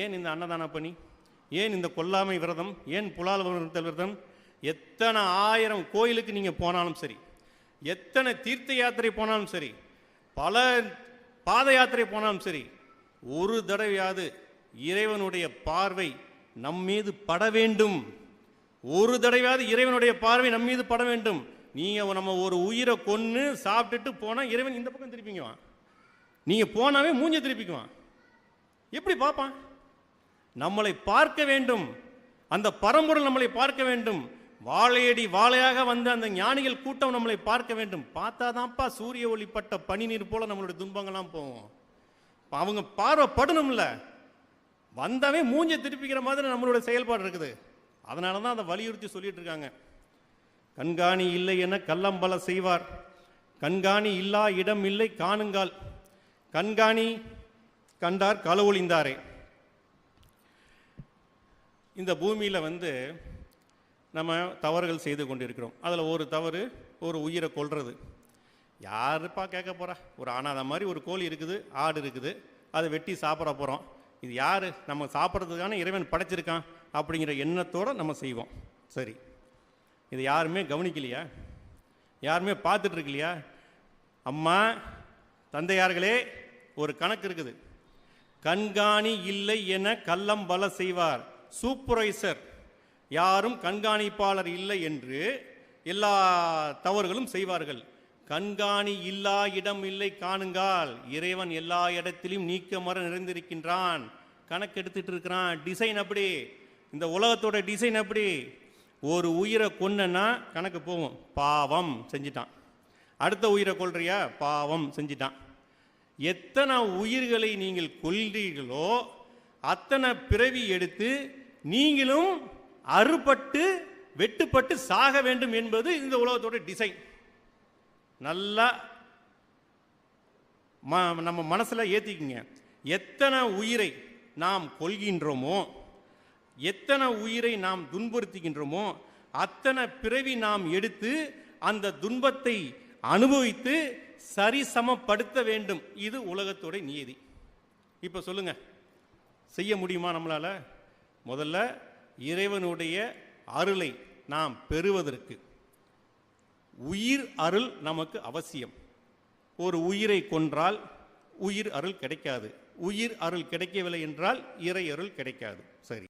ஏன் இந்த அன்னதான பணி ஏன் இந்த கொல்லாமை விரதம்? ஏன் புலால் விரதம் விரதம்? எத்தனை ஆயிரம் கோயிலுக்கு நீங்கள் போனாலும் சரி எத்தனை தீர்த்த யாத்திரை போனாலும் சரி பல பாத யாத்திரை போனாலும் சரி ஒரு தடவையாவது இறைவனுடைய பார்வை நம் மீது பட வேண்டும். ஒரு தடவையாவது இறைவனுடைய பார்வை நம் மீது பட வேண்டும். நீங்கள் நம்ம ஒரு உயிரை கொன்று சாப்பிட்டுட்டு போனால் இறைவன் இந்த பக்கம் திருப்பிக்குவான். நீங்கள் போனாவே மூஞ்ச திருப்பிக்குவான். எப்படி பார்ப்பான்? நம்மளை பார்க்க வேண்டும். அந்த பரம்பொருள் நம்மளை பார்க்க வேண்டும். வாழையடி வாழையாக வந்த அந்த ஞானிகள் கூட்டம் நம்மளை பார்க்க வேண்டும். பார்த்தாதான்ப்பா சூரிய ஒளிப்பட்ட பனி நீர் போல நம்மளுடைய துன்பங்கள்லாம் போகும். அவங்க பார்வைப்படணும்ல. வந்தவே வந்தாவே மூஞ்ச திருப்பிக்கிற மாதிரி நம்மளுடைய செயல்பாடு இருக்குது. அதனால தான் அதை வலியுறுத்தி சொல்லிட்டு இருக்காங்க. கண்காணி இல்லை என கள்ளம்பல செய்வார். கண்காணி இல்லா இடம் இல்லை காணுங்கால். கண்காணி கண்டார் களவொழிந்தாரே இந்த பூமியில் வந்து நம்ம தவறுகள் செய்து கொண்டிருக்கிறோம். அதில் ஒரு தவறு ஒரு உயிரை கொள்வது யாருப்பா கேட்க போகிறா ஒரு அனாதை மாதிரி ஒரு கோழி இருக்குது ஆடு இருக்குது. அதை வெட்டி சாப்பிட போகிறோம் இது யார்? நம்ம சாப்பிட்றதுக்கான இறைவன் படைச்சிருக்கான் அப்படிங்கிற எண்ணத்தோடு நம்ம செய்வோம். சரி. இது யாருமே கவனிக்கலையா? யாருமே பார்த்துட்ருக்கலையா அம்மா தந்தையார்களே ஒரு கணக்கு இருக்குது. கண்காணி இல்லை என கள்ளம் பல செய்வார். சூப்பர்வைசர். யாரும் கண்காணிப்பாளர் இல்லை என்று எல்லா தவறுகளும் செய்வார்கள். கண்காணி இல்லா இடம் இல்லை காணுங்கால் இறைவன் எல்லா இடத்திலும் நீக்கமர நிறைந்திருக்கின்றான். கணக்கு எடுத்துட்டு இருக்கிறான் டிசைன் அப்படி. இந்த உலகத்தோட டிசைன் அப்படி. ஒரு உயிரை கொன்னன்னா கணக்கு போகும். பாவம் செஞ்சிட்டான். அடுத்த உயிரை கொள்றியா பாவம் செஞ்சிட்டான். எத்தனை உயிர்களை நீங்கள் கொள்கிறீர்களோ அத்தனை பிறவி எடுத்து நீங்களும் அறுபட்டு வெட்டுப்பட்டு சாக வேண்டும் என்பது இந்த உலகத்தோட டிசைன் நல்லா ம- நம்ம மனசில் ஏற்றிக்குங்க எத்தனை உயிரை நாம் கொள்கின்றோமோ எத்தனை உயிரை நாம் துன்புறுத்துகின்றோமோ அத்தனை பிறவி நாம் எடுத்து அந்த துன்பத்தை அனுபவித்து சரிசமப்படுத்த வேண்டும். இது உலகத்தோட நியதி. இப்போ சொல்லுங்கள் செய்ய முடியுமா நம்மளால்? முதல்ல இறைவனுடைய அருளை நாம் பெறுவதற்கு. உயிர் அருள் நமக்கு அவசியம். ஒரு உயிரை கொன்றால் உயிர் அருள் கிடைக்காது. உயிர் அருள் கிடைக்கவில்லை என்றால் இறை அருள் கிடைக்காது. சரி.